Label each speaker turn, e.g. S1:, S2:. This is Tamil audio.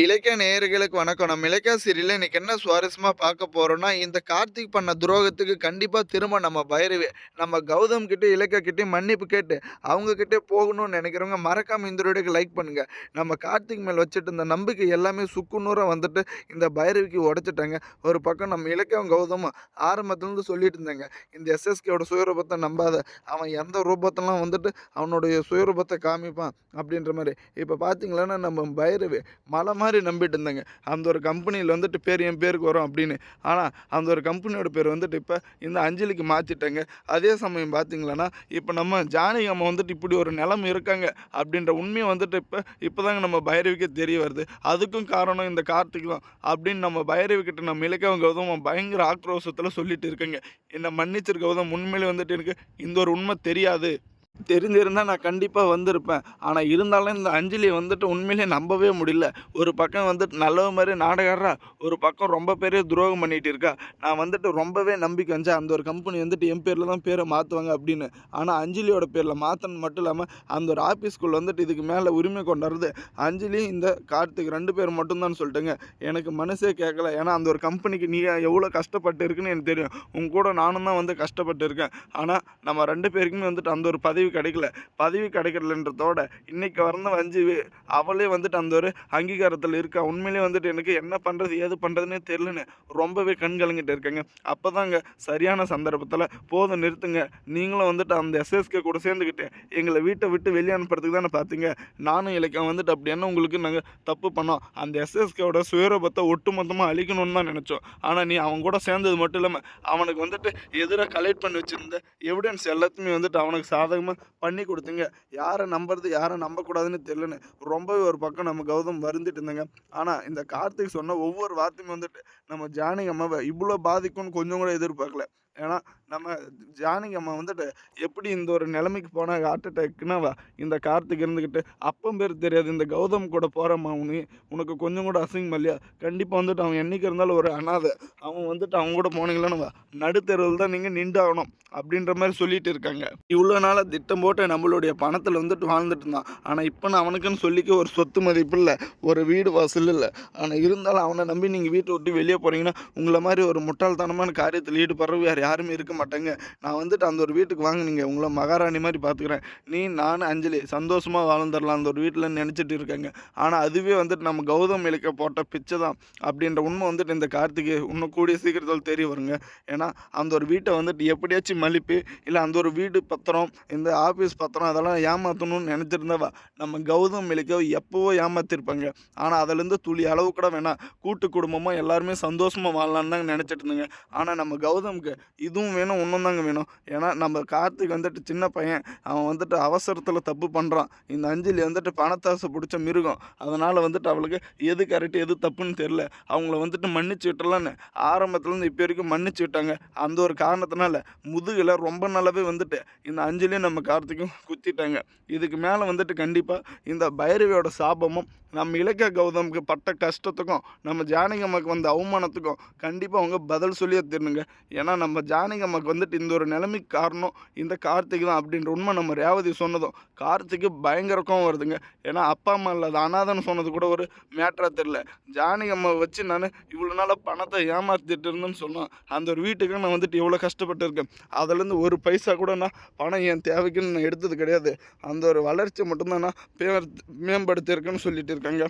S1: இலக்கிய நேயர்களுக்கு வணக்கம். நம்ம இலக்கிய சீரியல்ல இன்னைக்கு என்ன சுவாரஸ்யமாக பார்க்க போகிறோம்னா இந்த கார்த்திக் பண்ண துரோகத்துக்கு கண்டிப்பாக திரும்ப நம்ம பைரவி, நம்ம கௌதம் கிட்டே இலக்கியா மன்னிப்பு கேட்டு, அவங்கக்கிட்டே போகணும்னு நினைக்கிறவங்க மறக்காம இந்த வீடியோக்கு லைக் பண்ணுங்க. நம்ம கார்த்திக் மேல் வச்சுட்டு இருந்த நம்பிக்கை எல்லாமே சுக்குநூறாக வந்துட்டு இந்த பைரவிக்கு உடைச்சுட்டாங்க. ஒரு பக்கம் நம்ம இலக்கியம் கௌதமும் ஆரம்பத்துலேருந்து சொல்லிட்டு இருந்தாங்க. இந்த எஸ்எஸ்கேவோட சுயரூபத்தை நம்பாத. அவன் எந்த ரூபத்தெல்லாம் வந்துட்டு அவனுடைய சுயரூபத்தை காமிப்பான் அப்படின்ற மாதிரி இப்போ பார்த்தீங்களன்னா நம்ம பைரவி மலை மாதிரி நம்பிட்டு இருந்தேங்க அந்த ஒரு கம்பெனியில் வந்துட்டு பேர் என் பேருக்கு வரும் அப்படின்னு. ஆனால் அந்த ஒரு கம்பெனியோட பேர் வந்துட்டு இப்போ இந்த அஞ்சலிக்கு மாற்றிட்டேங்க அதே சமயம் பார்த்தீங்களான்னா, இப்போ நம்ம ஜானகி அம்மா வந்துட்டு இப்படி ஒரு நிலைமை இருக்காங்க அப்படின்ற உண்மையை வந்துட்டு இப்போ இப்போதாங்க நம்ம பைரவிக்கு தெரிய வருது. அதுக்கும் காரணம் இந்த கார்த்திக் தான் அப்படின்னு நம்ம பைரவிக்கிட்ட நம்ம இலக்கவன் கௌதம் பயங்கர ஆக்ரோஷத்தில் சொல்லிட்டு இருக்கேங்க என்ன மன்னிச்சிருக்க கௌதம். உண்மையிலே வந்துட்டு எனக்கு இந்த ஒரு உண்மை தெரியாது. தெரிஞ்சிருந்தால் நான் கண்டிப்பாக வந்திருப்பேன். ஆனால் இருந்தாலும் இந்த அஞ்சலி வந்துட்டு உண்மையிலேயே நம்பவே முடியல. ஒரு பக்கம் வந்துட்டு நல்லவ மாதிரி நாடகாரா ஒரு பக்கம் ரொம்ப பெரிய துரோகம் பண்ணிகிட்டு இருக்கா. நான் வந்துட்டு ரொம்பவே நம்பிக்கை வந்தேன் அந்த ஒரு கம்பெனி வந்துட்டு என் பேரில் தான் பேரை மாற்றுவாங்க அப்படின்னு. ஆனால் அஞ்சலியோட பேரில் மாற்றணும் மட்டும் இல்லாமல் அந்த ஒரு ஆஃபீஸ்க்குள்ளே வந்துட்டு இதுக்கு மேலே உரிமை கொண்டாடுறது அஞ்சலி, இந்த கார்த்திக் ரெண்டு பேர் மட்டும்தான் சொல்லிட்டுங்க. எனக்கு மனசே கேட்கல. ஏன்னா அந்த ஒரு கம்பெனிக்கு நீ எவ்வளோ கஷ்டப்பட்டு இருக்குன்னு எனக்கு தெரியும். உங்க கூட நானும் தான் வந்து கஷ்டப்பட்டு இருக்கேன். ஆனால் நம்ம ரெண்டு பேருக்குமே வந்துட்டு அந்த ஒரு பதவி கிடைக்கல. பதவி கிடைக்கலன்றதோட இன்னைக்கு வந்து வஞ்சி அவளே வந்துட்டு அந்த ஒரு அங்கீகாரத்தில் இருக்கா. உண்மையிலேயே வந்துட்டு எனக்கு என்ன பண்ணுறது ஏது பண்ணுறதுனே தெரிலன்னு ரொம்பவே கண் கலங்கிட்டு இருக்கேங்க. அப்பதாங்க சரியான சந்தர்ப்பத்தில் போதும் நிறுத்துங்க. நீங்களும் வந்துட்டு அந்த எஸ்எஸ்கே கூட சேர்ந்துக்கிட்டு எங்களை வீட்டை விட்டு வெளியே அனுப்புறதுக்கு தானே பார்த்தீங்க. நானும் இலக்கியம் வந்துட்டு அப்படி என்ன உங்களுக்கு நாங்கள் தப்பு பண்ணோம். அந்த எஸ்எஸ்கேவோட சுயரூபத்தை ஒட்டுமொத்தமாக அழிக்கணும்னு தான் நினச்சோம் ஆனால் நீ அவன் கூட சேர்ந்தது மட்டும் இல்லாமல் அவனுக்கு வந்துட்டு எதிராக கலெக்ட் பண்ணி வச்சுருந்த எவிடன்ஸ் எல்லாத்தையுமே வந்துட்டு அவனுக்கு சாதகமாக பண்ணி கொடுத்துங்க யாரை நம்புறது, யாரை நம்பக்கூடாதுன்னு தெரியலன்னு ரொம்பவே ஒரு பக்கம் நம்ம கௌதம் வருந்துட்டு இருந்தேங்க ஆனா இந்த கார்த்திக் சொன்ன ஒவ்வொரு வார்த்தையும் வந்துட்டு நம்ம ஜானகி அம்மாவை இவ்வளோ பாதிக்கும்னு கொஞ்சம் கூட எதிர்பார்க்கல. ஏன்னா நம்ம ஜானகி அம்மா வந்துட்டு எப்படி இந்த ஒரு நிலைமைக்கு போனால் ஹார்ட் அட்டாக்னா இந்த கார்த்திக் இருந்துக்கிட்டு அப்பம் பேர் தெரியாது. இந்த கௌதம் கூட போகிறம்மா உனி உனக்கு கொஞ்சம் கூட அசிங்கம் இல்லையா? கண்டிப்பாக வந்துட்டு அவன் என்றைக்கு இருந்தாலும் ஒரு அனாதை. அவன் வந்துட்டு அவங்க கூட போனீங்களான்னு நடுத்தெருவில் தான் நீங்கள் நின்றாகணும் அப்படின்ற மாதிரி சொல்லிட்டு இருக்காங்க. இவ்வளோ நாளாக திட்டம் போட்டு நம்மளுடைய பணத்தில் வந்துட்டு வாழ்ந்துட்டு இருந்தான். ஆனால் இப்போ நான் அவனுக்குன்னு சொல்லிக்க ஒரு சொத்து மதிப்பு இல்லை ஒரு வீடு வாசல் இல்லை ஆனால் இருந்தாலும் அவனை நம்பி நீங்கள் வீட்டை விட்டு வெளியே போகிறீங்கன்னா உங்களை மாதிரி ஒரு முட்டாள்தனமான காரியத்தில் ஈடுபடுறவு யார் யாருமே இருக்க மாட்டாங்க. நான் வந்துட்டு அந்த ஒரு வீட்டுக்கு வாங்க உங்களை மகாராணி மாதிரி பார்த்துக்கிறேன். நீ, நான் அஞ்சலி சந்தோஷமாக வாழ்ந்துடலாம் அந்த ஒரு வீட்டில் நினச்சிட்டு இருக்காங்க. ஆனால் அதுவே வந்துட்டு நம்ம கௌதம் இலக்க போட்ட பிச்சை தான் அப்படின்ற உண்மை வந்துட்டு இந்த கார்த்திக்கு இன்னும் கூடிய சீக்கிரத்தில் தெரிய வருங்க. ஏன்னா அந்த ஒரு வீட்டை வந்துட்டு எப்படியாச்சும் மலிப்பு இல்லை அந்த ஒரு வீடு பத்திரம், இந்த ஆஃபீஸ் பத்திரம் அதெல்லாம் ஏமாற்றணும்னு நினச்சிருந்தவா நம்ம கௌதம் இலக்க எப்போவோ ஏமாத்திருப்பாங்க. ஆனால் அதுலேருந்து துளி அளவு கூட வேணாம். கூட்டு குடும்பமாக எல்லாருமே சந்தோஷமாக வாழலான்னு தான் நினச்சிட்டு இருந்தேங்க. ஆனால் நம்ம கௌதம்க்கு இதுவும் வேணும், இன்னும் தாங்க வேணும். ஏன்னா நம்ம கார்த்திக் வந்துட்டு சின்ன பையன். அவன் வந்துட்டு அவசரத்தில் தப்பு பண்ணுறான் இந்த அஞ்சலி வந்துட்டு பணத்தாசை பிடிச்ச மிருகம். அதனால் வந்துட்டு அவளுக்கு எது கரெக்ட், எது தப்புன்னு தெரில அவங்கள வந்துட்டு மன்னிச்சு விட்டலான்னு ஆரம்பத்துலேருந்து இப்போ வரைக்கும் மன்னிச்சு விட்டாங்க. அந்த ஒரு காரணத்தினால முதுகில் ரொம்ப நல்லாவே வந்துட்டு இந்த அஞ்சலியும், நம்ம கார்த்திக்கும் குத்திட்டாங்க. இதுக்கு மேலே வந்துட்டு கண்டிப்பாக இந்த பைரவியோட சாபமும், நம்ம இலக்கிய கௌதமுக்கு பட்ட கஷ்டத்துக்கும், நம்ம ஜானகி அம்மாவுக்கு வந்த அவமானத்துக்கும் கண்டிப்பாக அவங்க பதில் சொல்லியே தீரணுங்க. ஏன்னா நம்ம ஜானகி அம்மாவுக்கு வந்துட்டு இந்த ஒரு நிலைமைக்கு காரணம் இந்த கார்த்திக் தான் அப்படின்ற உண்மை நம்ம ரேவதி சொன்னதும் கார்த்திக்கு பயங்கர கோவம் வருதுங்க. ஏன்னா அப்பா, அம்மா இல்லாத அனாதன்னு சொன்னது கூட ஒரு மேட்டரா தெரில ஜானகி அம்மாவை வச்சு நான் இவ்வளோ நாளாக பணத்தை ஏமாத்திட்டு இருந்தேன்னு சொன்னா, அந்த ஒரு வீட்டுக்கு நான் வந்துட்டு இவ்வளோ கஷ்டப்பட்டு இருக்கேன். அதுலேருந்து ஒரு பைசா கூட நான் பணம் என் தேவைக்குன்னு நான் எடுத்தது கிடையாது. அந்த ஒரு வளர்ச்சி மட்டும்தான் நான் மேம்படுத்தியிருக்கேன்னு சொல்லிட்டு இருக்காங்க.